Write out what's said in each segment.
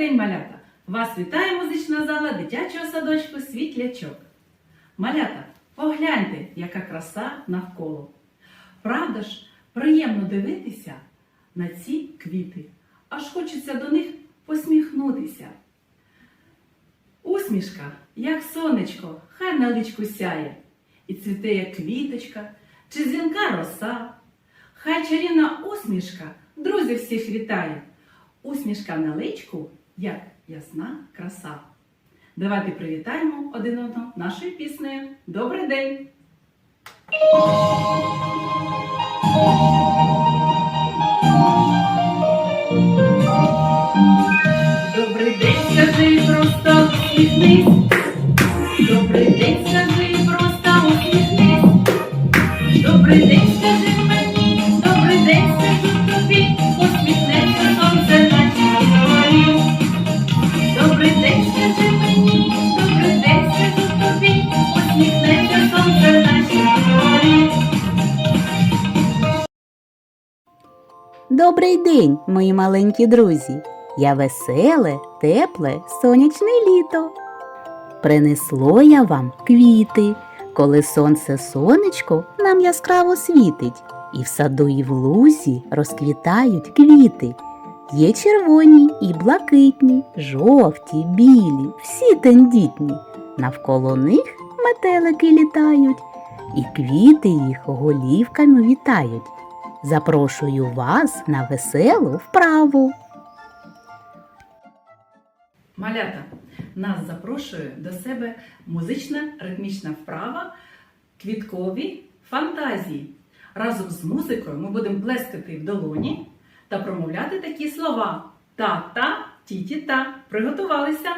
день, малята! Вас вітає музична зала дитячого садочку Світлячок. Малята, погляньте, яка краса навколо. Правда ж, приємно дивитися на ці квіти, аж хочеться до них посміхнутися. Усмішка, як сонечко, хай на личку сяє, і цвіте, як квіточка, чи дзвінка роса. Хай чарівна усмішка друзів всіх вітає. Усмішка на личку, як ясна краса. Давайте привітаємо один одного нашою піснею. Добрий день! Добрий день, скажи, просто усміхнись. Добрий день, Добрий день, мої маленькі друзі! Я веселе, тепле, сонячне літо. Принесло я вам квіти, коли сонце сонечко нам яскраво світить, і в саду, і в лузі розквітають квіти. Є червоні і блакитні, жовті, білі, всі тендітні. Навколо них метелики літають, і квіти їх голівками вітають. Запрошую вас на веселу вправу. Малята, нас запрошує до себе музична ритмічна вправа квіткові фантазії. Разом з музикою ми будемо плескати в долоні та промовляти такі слова та-та, ті-ті-та. Приготувалися?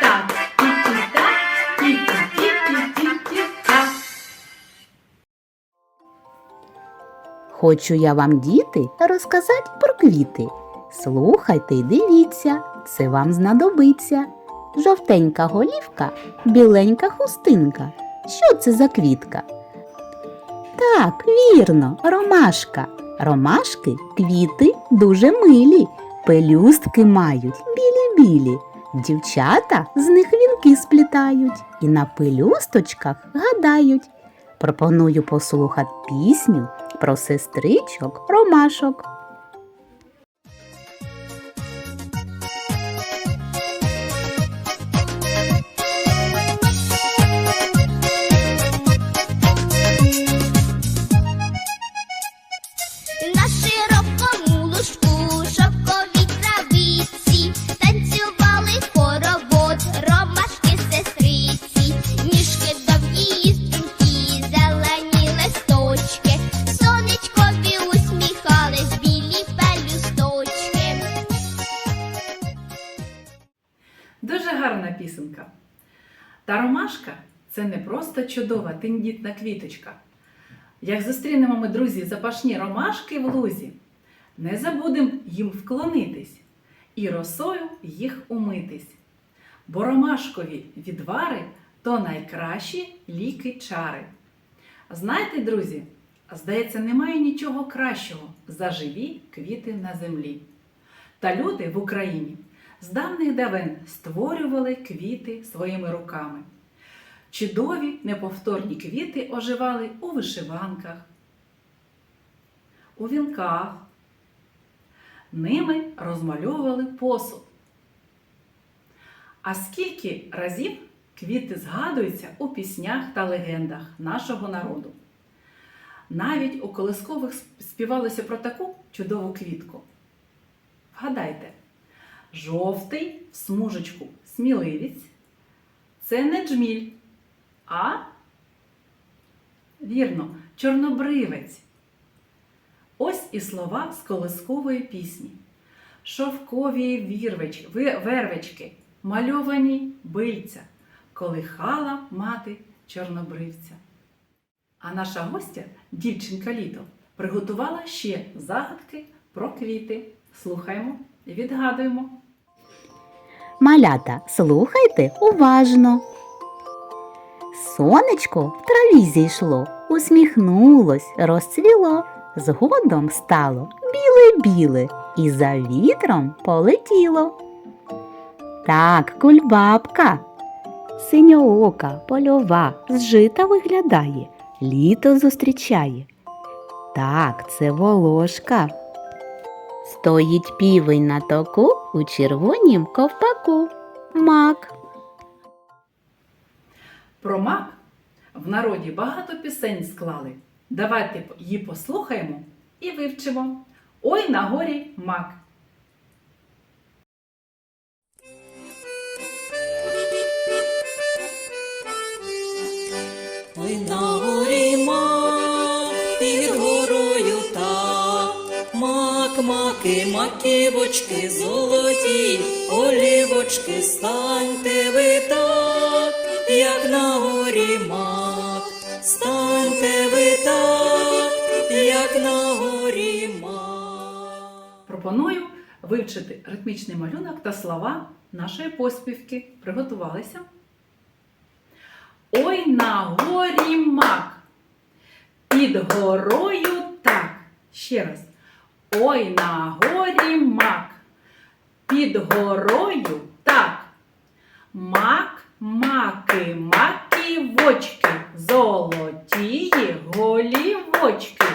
다 Хочу я вам, діти, розказати про квіти. Слухайте й дивіться, це вам знадобиться. Жовтенька голівка, біленька хустинка. Що це за квітка? Так, вірно, ромашка. Ромашки квіти дуже милі, пелюстки мають білі-білі. Дівчата з них вінки сплітають і на пелюсточках гадають. Пропоную послухати пісню про сестричок ромашок. Це не просто чудова тендітна квіточка. Як зустрінемо ми, друзі, запашні ромашки в лузі, не забудемо їм вклонитись і росою їх умитись. Бо ромашкові відвари то найкращі ліки чари. Знаєте, друзі, здається, немає нічого кращого за живі квіти на землі. Та люди в Україні з давних давен створювали квіти своїми руками. Чудові неповторні квіти оживали у вишиванках, у вінках, Ними розмальовували посуд. А скільки разів квіти згадуються у піснях та легендах нашого народу? Навіть у колискових співалося про таку чудову квітку. Вгадайте, жовтий в смужечку сміливість це не джміль, а вірно, чорнобривець. Ось і слова з колискової пісні. Шовкові вірвеч, вервечки, мальовані бильця, колихала мати чорнобривця. А наша гостя, дівчинка літо, приготувала ще загадки про квіти. Слухаємо і відгадуємо. Малята, слухайте уважно. Сонечко в траві зійшло, усміхнулось, розцвіло, згодом стало біле-біле і за вітром полетіло. Так, кульбабка, синьоока, польова, зжита виглядає, літо зустрічає. Так, це волошка. Стоїть півень на току у червонім ковпаку. Мак. Про мак в народі багато пісень склали. Давайте її послухаємо і вивчимо. Ой на горі мак. Ой на горі мак, під горою так, мак, маки, маківочки, золоті, олівочки, станьте ви так, як на горі мак, станьте ви так, як на горі мак. Пропоную вивчити ритмічний малюнок та слова нашої поспівки. Приготувалися? Ой на горі мак. Під горою так. Ще раз. Ой на горі мак. Під горою так. Мак, маки, маківочки, золотії голівочки.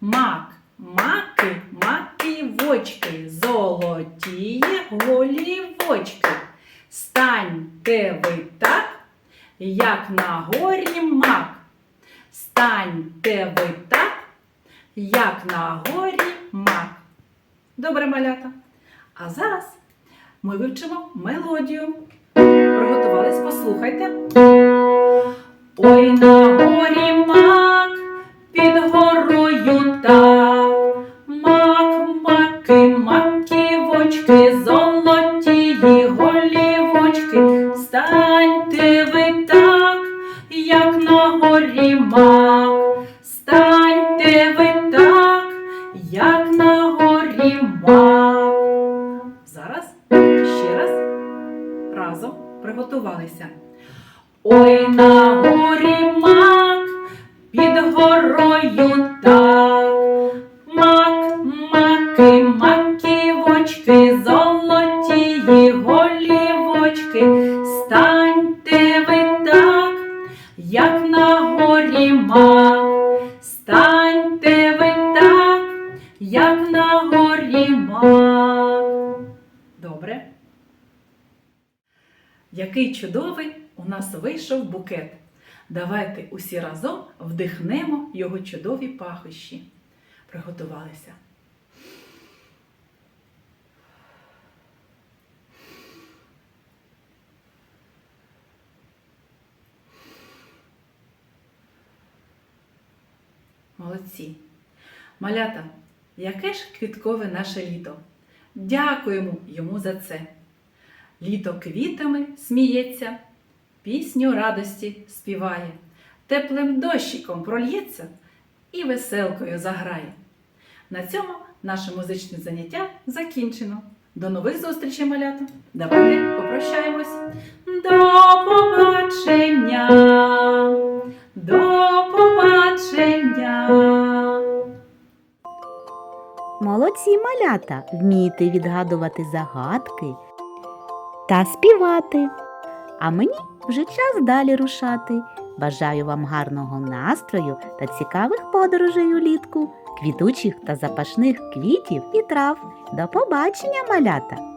Мак, маки, маківочки, золотії голівочки. Станьте ви так, як на горі мак. Станьте ви так, як на горі мак. Добре, малята. А зараз ми вивчимо мелодію. Приготувались, послухайте. Ой на горі мак, Ой на горі мак, під горою так. Мак, маки, маківочки, золотії голівочки. Станьте ви так, як на горі мак. Станьте ви так, як на горі мак. Добре. Який чудовий у нас вийшов букет. Давайте усі разом вдихнемо його чудові пахощі. Приготувалися. Молодці. Малята, яке ж квіткове наше літо. Дякуємо йому за це. Літо квітами сміється, пісню радості співає, теплим дощиком прольється і веселкою заграє. На цьому наше музичне заняття закінчено. До нових зустрічей, малята! Давайте попрощаємось. До побачення! До побачення! Молодці малята, вмієте відгадувати загадки та співати. А мені вже час далі рушати. Бажаю вам гарного настрою та цікавих подорожей улітку, квітучих та запашних квітів і трав. До побачення, малята!